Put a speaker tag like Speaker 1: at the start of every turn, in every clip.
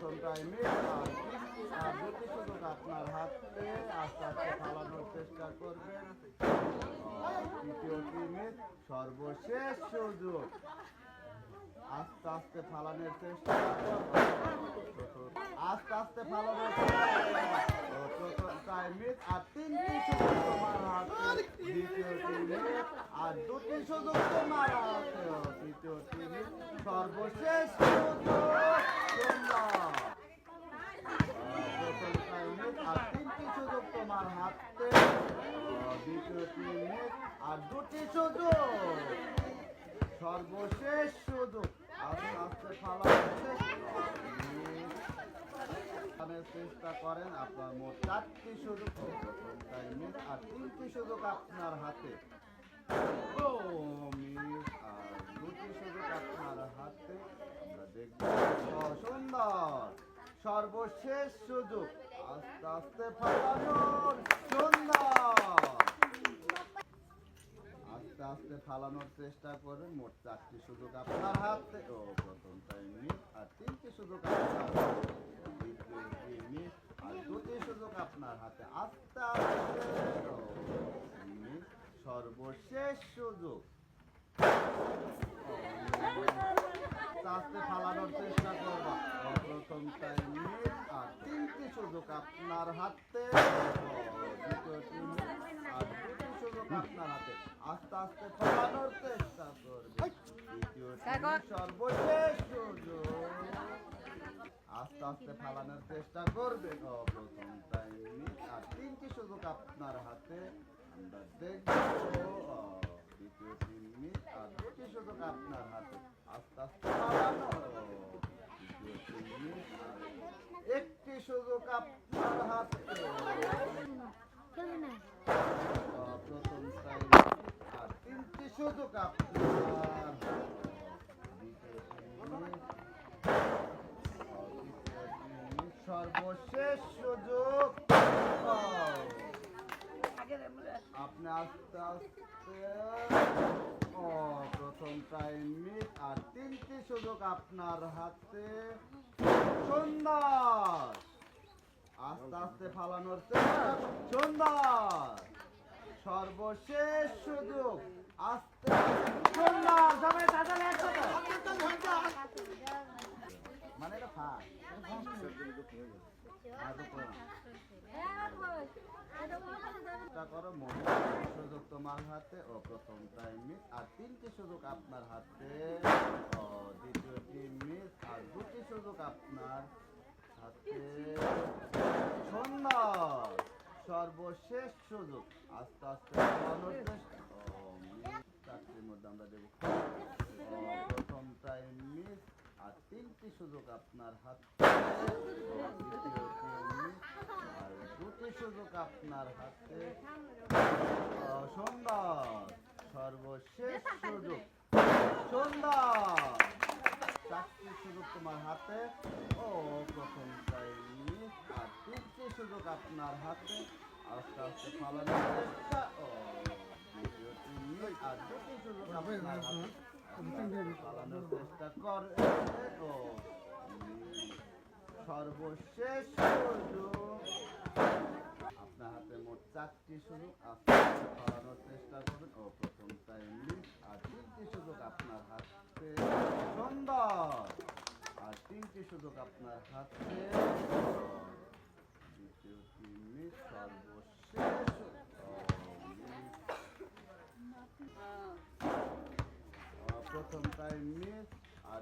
Speaker 1: প্রথম টাইমে আপনার হাতে আস্তে আস্তে ফালানোর চেষ্টা করবেন তৃতীয় টিমে সর্বশেষ সুযোগ আস্তে আস্তে ফালানোর চেষ্টা আস্তে আস্তে ফালানোর। টাইমে আর তিনটি সুযোগ দ্বিতীয় আর দুটি সুযোগ তোমার তৃতীয় সর্বশেষ সুযোগ। প্রথম টাইমে আর তিনটি সুযোগ হাতে। ও, দ্বিতীয় আর দুটি সুযোগ। সর্বশেষ সুযোগ। আস্তে আস্তে ফালানোর চেষ্টা করেন আপনার মোট চারটি সুযোগ প্রথম আর তিনটি সুযোগ আপনার হাতে। ও মিস আর দুটি সুযোগ আপনার হাতে। আমরা দেখব। সুন্দর। সর্বশেষ সুযোগ। আস্তে আস্তে ফালানোর সুন্দর আস্তে আস্তে ফালানোর চেষ্টা করবেন মোট চারটি সুযোগ আপনার হাতে। ও, প্রথম টাইমে আর তিনটি সুযোগ আপনার আর দুটি সুযোগ আপনার হাতে। আস্তে আস্তে। সর্বশেষ সুযোগ। আস্তে ফালানোর চেষ্টা করবা। প্রথম টাইমে আর তিনটি সুযোগ আপনার হাতে আর সুযোগ আপনার হাতে আস্তে আস্তে ফালানোর চেষ্টা করবে সর্বশেষ সুযোগ আস্তে আস্তে ফালানোর চেষ্টা করবে প্রথম টাইমে আর তিনটি সুযোগ আপনার হাতে আমরা দেখব সুযোগ আপনার প্রথম টাইমে আর তিনটি সুযোগ আপনার সর্বশেষ সুযোগ। আপনি আস্তে আস্তে প্রথম টাইম মিট আর তিনটি সুযোগ আপনার হাতে সুন্দর আস্তে আস্তে ফালানোর সুন্দর সর্বশেষ সুযোগ আস্তে সুন্দর সবাই একসাথে মানে এটা ফাঁক করো মনে তোমার হাতে ও প্রথম টাইম মিস আর তিনটি সুযোগ আপনার হাতে। ও, দ্বিতীয় টিম মিস আর দুটি সুযোগ আপনার হাতে। সুন্দর সর্বশেষ সুযোগ। আস্তে আস্তে চারটির মধ্যে আমরা দেবো। প্রথম টাইম মিস আর তিনটি সুযোগ আপনার হাতে। ও, দ্বিতীয় টিম মিস আর দুটি সুযোগ আপনার হাতে। সর্বশেষ সুযোগ। সুন্দর চারটি সুযোগ তোমার হাতে। ও প্রথম টাইম আর তিনটি সুযোগ আপনার হাতে। আস্তে আস্তে ফালানোর চেষ্টা। ও দ্বিতীয় টিম আর দুটি সুযোগ আপনার হাতে। আস্তে আস্তে ফালানোর চেষ্টা করে। ও সর্বশেষ সুযোগ। চারটি সুযোগ আস্তে আস্তে চেষ্টা করবেন। ও প্রথম টাইম আর তিনটি সুযোগ আপনার হাতে। সুন্দর। আর তিনটি সুযোগ আপনার হাতে। দ্বিতীয় তিন সর্বশেষ। প্রথম টাইম মিস আর।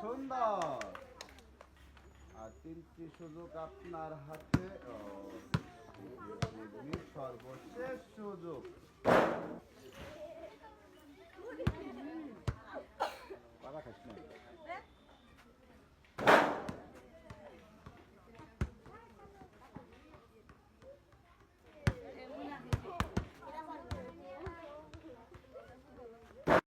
Speaker 1: সুন্দর। আর তিনটি সুযোগ আপনার হাতে। ও, মিনিট